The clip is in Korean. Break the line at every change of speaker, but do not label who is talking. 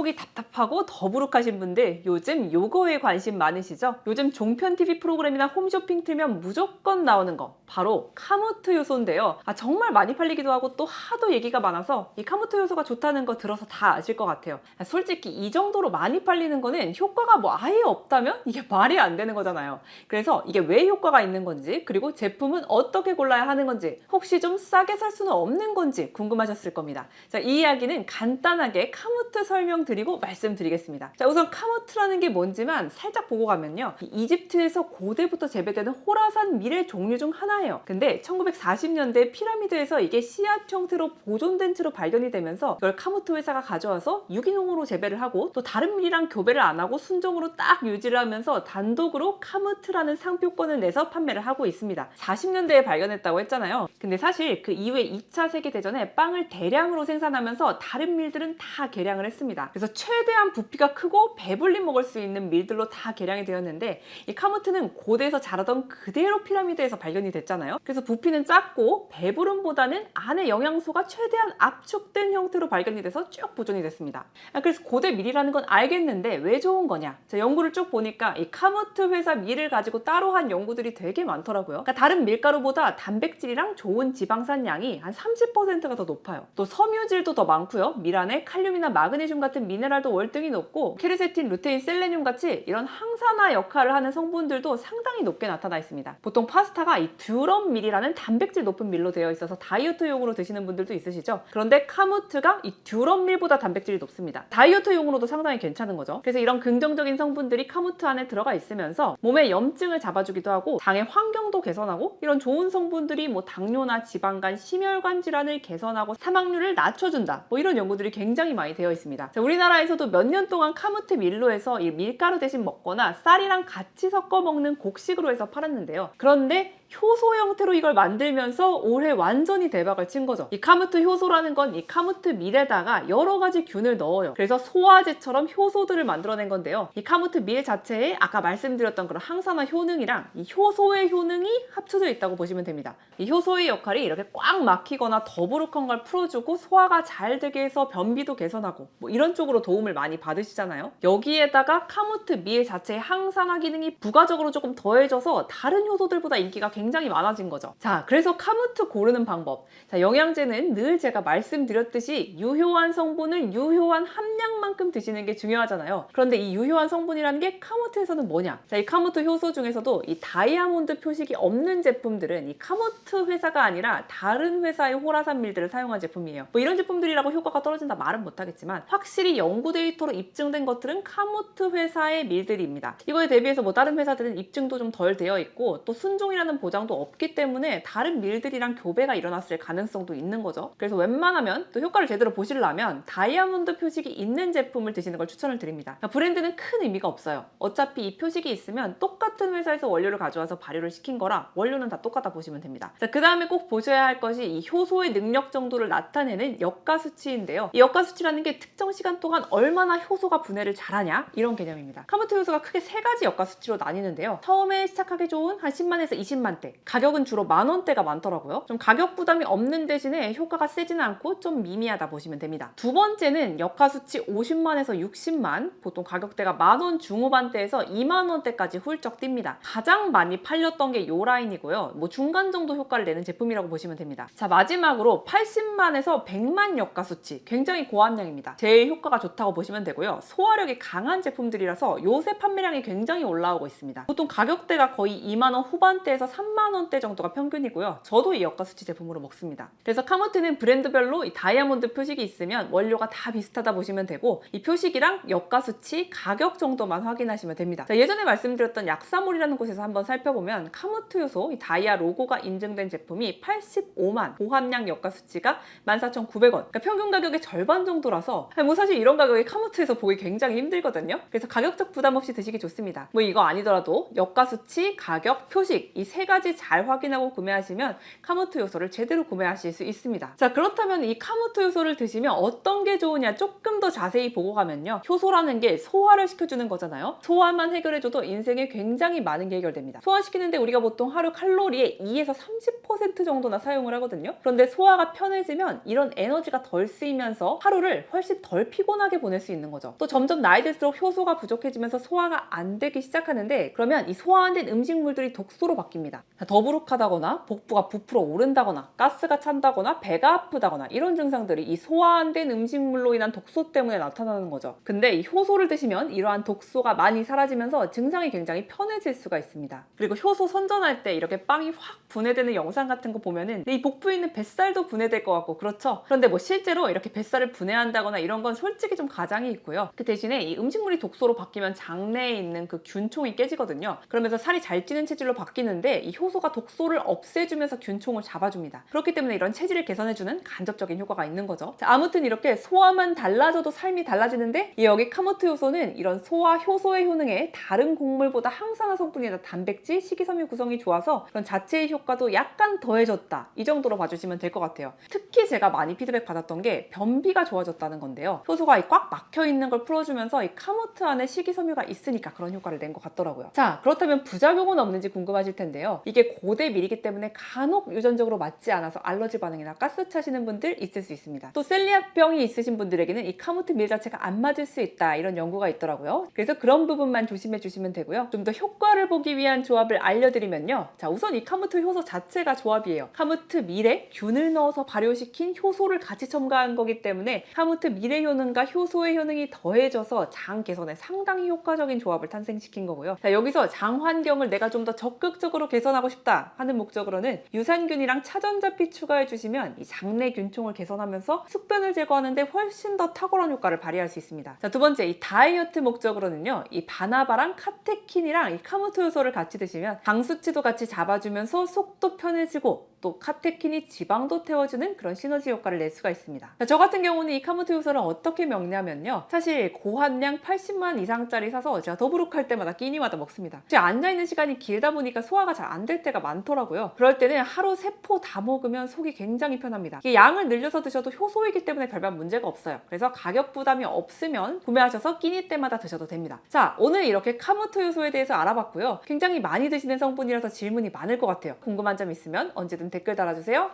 속이 답답하고 더부룩하신 분들 요즘 요거에 관심 많으시죠? 요즘 종편 TV 프로그램이나 홈쇼핑 틀면 무조건 나오는 거 바로 카무트 요소인데요. 아 정말 많이 팔리기도 하고 또 하도 얘기가 많아서 이 카무트 요소가 좋다는 거 들어서 다 아실 것 같아요. 아, 솔직히 이 정도로 많이 팔리는 거는 효과가 뭐 아예 없다면 이게 말이 안 되는 거잖아요. 그래서 이게 왜 효과가 있는 건지 그리고 제품은 어떻게 골라야 하는 건지 혹시 좀 싸게 살 수는 없는 건지 궁금하셨을 겁니다. 자, 이 이야기는 간단하게 카무트 설명 드리고 말씀드리겠습니다. 자, 우선 카무트라는 게 뭔지만 살짝 보고 가면요. 이 이집트에서 고대부터 재배되는 호라산 밀의 종류 중 하나예요. 근데 1940년대 피라미드에서 이게 씨앗 형태로 보존된 채로 발견이 되면서 이걸 카무트 회사가 가져와서 유기농으로 재배를 하고 또 다른 밀이랑 교배를 안 하고 순종으로 딱 유지를 하면서 단독으로 카무트라는 상표권을 내서 판매를 하고 있습니다. 40년대에 발견했다고 했잖아요. 근데 사실 그 이후에 2차 세계대전에 빵을 대량으로 생산하면서 다른 밀들은 다 개량을 했습니다. 그래서 최대한 부피가 크고 배불리 먹을 수 있는 밀들로 다 개량이 되었는데 이 카무트는 고대에서 자라던 그대로 피라미드에서 발견이 됐잖아요. 그래서 부피는 작고 배부름보다는 안에 영양소가 최대한 압축된 형태로 발견이 돼서 쭉 보존이 됐습니다. 아, 그래서 고대 밀이라는 건 알겠는데 왜 좋은 거냐? 자, 연구를 쭉 보니까 이 카무트 회사 밀을 가지고 따로 한 연구들이 되게 많더라고요. 그러니까 다른 밀가루보다 단백질이랑 좋은 지방산 양이 한 30%가 더 높아요. 또 섬유질도 더 많고요. 밀 안에 칼륨이나 마그네슘 같은 미네랄도 월등히 높고 케르세틴, 루테인, 셀레늄 같이 이런 항산화 역할을 하는 성분들도 상당히 높게 나타나 있습니다. 보통 파스타가 이 듀럼 밀이라는 단백질 높은 밀로 되어 있어서 다이어트용으로 드시는 분들도 있으시죠. 그런데 카무트가 이 듀럼 밀보다 단백질이 높습니다. 다이어트용으로도 상당히 괜찮은 거죠. 그래서 이런 긍정적인 성분들이 카무트 안에 들어가 있으면서 몸의 염증을 잡아주기도 하고 장의 환경 도 개선하고 이런 좋은 성분들이 뭐 당뇨나 지방간, 심혈관 질환을 개선하고 사망률을 낮춰준다. 뭐 이런 연구들이 굉장히 많이 되어 있습니다. 자, 우리나라에서도 몇 년 동안 카무트 밀로 해서 이 밀가루 대신 먹거나 쌀이랑 같이 섞어 먹는 곡식으로 해서 팔았는데요. 그런데 효소 형태로 이걸 만들면서 올해 완전히 대박을 친 거죠. 이 카무트 효소라는 건 이 카무트 밀에다가 여러 가지 균을 넣어요. 그래서 소화제처럼 효소들을 만들어낸 건데요. 이 카무트 밀 자체에 아까 말씀드렸던 그런 항산화 효능이랑 이 효소의 효능이 합쳐져 있다고 보시면 됩니다. 이 효소의 역할이 이렇게 꽉 막히거나 더부룩한 걸 풀어주고 소화가 잘 되게 해서 변비도 개선하고 뭐 이런 쪽으로 도움을 많이 받으시잖아요. 여기에다가 카무트 밀 자체의 항산화 기능이 부가적으로 조금 더해져서 다른 효소들보다 인기가 굉장히 많아진 거죠. 자, 그래서 카무트 고르는 방법. 자, 영양제는 늘 제가 말씀드렸듯이 유효한 성분을 유효한 함량만큼 드시는 게 중요하잖아요. 그런데 이 유효한 성분이라는 게 카무트에서는 뭐냐? 자, 이 카무트 효소 중에서도 이 다이아몬드 표식이 없는 제품들은 이 카무트 회사가 아니라 다른 회사의 호라산 밀들을 사용한 제품이에요. 뭐 이런 제품들이라고 효과가 떨어진다 말은 못하겠지만 확실히 연구 데이터로 입증된 것들은 카무트 회사의 밀들입니다. 이거에 대비해서 뭐 다른 회사들은 입증도 좀 덜 되어 있고 또 순종이라는 보장도 없기 때문에 다른 밀들이랑 교배가 일어났을 가능성도 있는 거죠. 그래서 웬만하면 또 효과를 제대로 보시려면 다이아몬드 표식이 있는 제품을 드시는 걸 추천을 드립니다. 그러니까 브랜드는 큰 의미가 없어요. 어차피 이 표식이 있으면 똑같은 회사에서 원료를 가져와서 발효를 시킨 거라 원료는 다 똑같다 보시면 됩니다. 자, 그 다음에 꼭 보셔야 할 것이 이 효소의 능력 정도를 나타내는 역가 수치인데요. 이 역가 수치라는 게 특정 시간 동안 얼마나 효소가 분해를 잘하냐 이런 개념입니다. 카무트 효소가 크게 세 가지 역가 수치로 나뉘는데요. 처음에 시작하기 좋은 한 10만에서 20만 대. 가격은 주로 만 원대가 많더라고요. 좀 가격 부담이 없는 대신에 효과가 세지는 않고 좀 미미하다 보시면 됩니다. 두 번째는 역가 수치 50만에서 60만. 보통 가격대가 만 원 중후반대에서 2만 원대까지 훌쩍 뜁니다. 가장 많이 팔렸던 게요 라인이고요. 뭐 중간 정도 효과를 내는 제품이라고 보시면 됩니다. 자 마지막으로 80만에서 100만 역가 수치. 굉장히 고함량입니다. 제일 효과가 좋다고 보시면 되고요. 소화력이 강한 제품들이라서 요새 판매량이 굉장히 올라오고 있습니다. 보통 가격대가 거의 2만 원 후반대에서 3만 원대 정도가 평균이고요. 저도 이 역가 수치 제품으로 먹습니다. 그래서 카모트는 브랜드별로 이 다이아몬드 표식이 있으면 원료가 다 비슷하다 보시면 되고 이 표식이랑 역가 수치, 가격 정도만 확인하시면 됩니다. 자, 예전에 말씀드렸던 약사몰이라는 곳에서 한번 살펴보면 카모트 이 다이아 로고가 인증된 제품이 85만 고함량 역가 수치가 14,900원. 그러니까 평균 가격의 절반 정도라서 뭐 사실 이런 가격에 카모트에서 보기 굉장히 힘들거든요. 그래서 가격적 부담 없이 드시기 좋습니다. 뭐 이거 아니더라도 역가 수치, 가격, 표식 이 세 가지 잘 확인하고 구매하시면 카모트 요소를 제대로 구매하실 수 있습니다. 자, 그렇다면 이 카모트 요소를 드시면 어떤 게 좋으냐 조금 더 자세히 보고 가면요. 효소라는 게 소화를 시켜주는 거잖아요. 소화만 해결해줘도 인생에 굉장히 많은 게 해결됩니다. 소화시키는데 우리가 보통 하루 칼로리의 2에서 30% 정도나 사용을 하거든요. 그런데 소화가 편해지면 이런 에너지가 덜 쓰이면서 하루를 훨씬 덜 피곤하게 보낼 수 있는 거죠. 또 점점 나이 들수록 효소가 부족해지면서 소화가 안 되기 시작하는데 그러면 이 소화 안 된 음식물들이 독소로 바뀝니다. 더부룩하다거나 복부가 부풀어 오른다거나 가스가 찬다거나 배가 아프다거나 이런 증상들이 이 소화 안 된 음식물로 인한 독소 때문에 나타나는 거죠. 근데 이 효소를 드시면 이러한 독소가 많이 사라지면서 증상이 굉장히 편해질 수가 있습니다. 그리고 효소 선전 할 때 이렇게 빵이 확 분해되는 영상 같은 거 보면은 이 복부에 있는 뱃살도 분해될 것 같고 그렇죠. 그런데 뭐 실제로 이렇게 뱃살을 분해한다거나 이런 건 솔직히 좀 가장이 있고요. 그 대신에 이 음식물이 독소로 바뀌면 장내에 있는 그 균총이 깨지거든요. 그러면서 살이 잘 찌는 체질로 바뀌는데 이 효소가 독소를 없애주면서 균총을 잡아줍니다. 그렇기 때문에 이런 체질을 개선해주는 간접적인 효과가 있는 거죠. 자, 아무튼 이렇게 소화만 달라져도 삶이 달라지는데 이 여기 카모트 효소는 이런 소화 효소의 효능에 다른 곡물보다 항산화 성분이나 단백질, 식이섬유 구성 이 좋아서 그런 자체의 효과도 약간 더해졌다. 이 정도로 봐주시면 될 것 같아요. 특히 제가 많이 피드백 받았던 게 변비가 좋아졌다는 건데요. 효소가 이 꽉 막혀 있는 걸 풀어주면서 이 카모트 안에 식이섬유가 있으니까 그런 효과를 낸 것 같더라고요. 자, 그렇다면 부작용은 없는지 궁금하실 텐데요. 이게 고대 밀이기 때문에 간혹 유전적으로 맞지 않아서 알러지 반응이나 가스 차시는 분들 있을 수 있습니다. 또 셀리악병이 있으신 분들에게는 이 카모트 밀 자체가 안 맞을 수 있다 이런 연구가 있더라고요. 그래서 그런 부분만 조심해 주시면 되고요. 좀 더 효과를 보기 위한 조합을 알려드리면 요. 자, 우선 이 카모트 효소 자체가 조합이에요. 카모트 밀에 균을 넣어서 발효시킨 효소를 같이 첨가한 거기 때문에 카모트 밀의 효능과 효소의 효능이 더해져서 장 개선에 상당히 효과적인 조합을 탄생시킨 거고요. 자, 여기서 장 환경을 내가 좀 더 적극적으로 개선하고 싶다 하는 목적으로는 유산균이랑 차전자피 추가해 주시면 이 장내 균총을 개선하면서 숙변을 제거하는데 훨씬 더 탁월한 효과를 발휘할 수 있습니다. 자, 두 번째 이 다이어트 목적으로는요. 이 바나바랑 카테킨이랑 이 카모트 효소를 같이 드시면 당 수치 도 같이 잡아주면서 속도 편해지고 또 카테킨이 지방도 태워주는 그런 시너지 효과를 낼 수가 있습니다. 자, 저 같은 경우는 이 카모트 효소를 어떻게 먹냐면요. 사실 고함량 80만 이상짜리 사서 제가 더부룩할 때마다 끼니마다 먹습니다. 제가 앉아있는 시간이 길다 보니까 소화가 잘 안 될 때가 많더라고요. 그럴 때는 하루 세 포 다 먹으면 속이 굉장히 편합니다. 이게 양을 늘려서 드셔도 효소이기 때문에 별반 문제가 없어요. 그래서 가격 부담이 없으면 구매하셔서 끼니 때마다 드셔도 됩니다. 자, 오늘 이렇게 카모트 효소에 대해서 알아봤고요. 굉장히 많이 드시는 성분이라서 질문이 많을 것 같아요. 궁금한 점 있으면 언제든 댓글 달아주세요.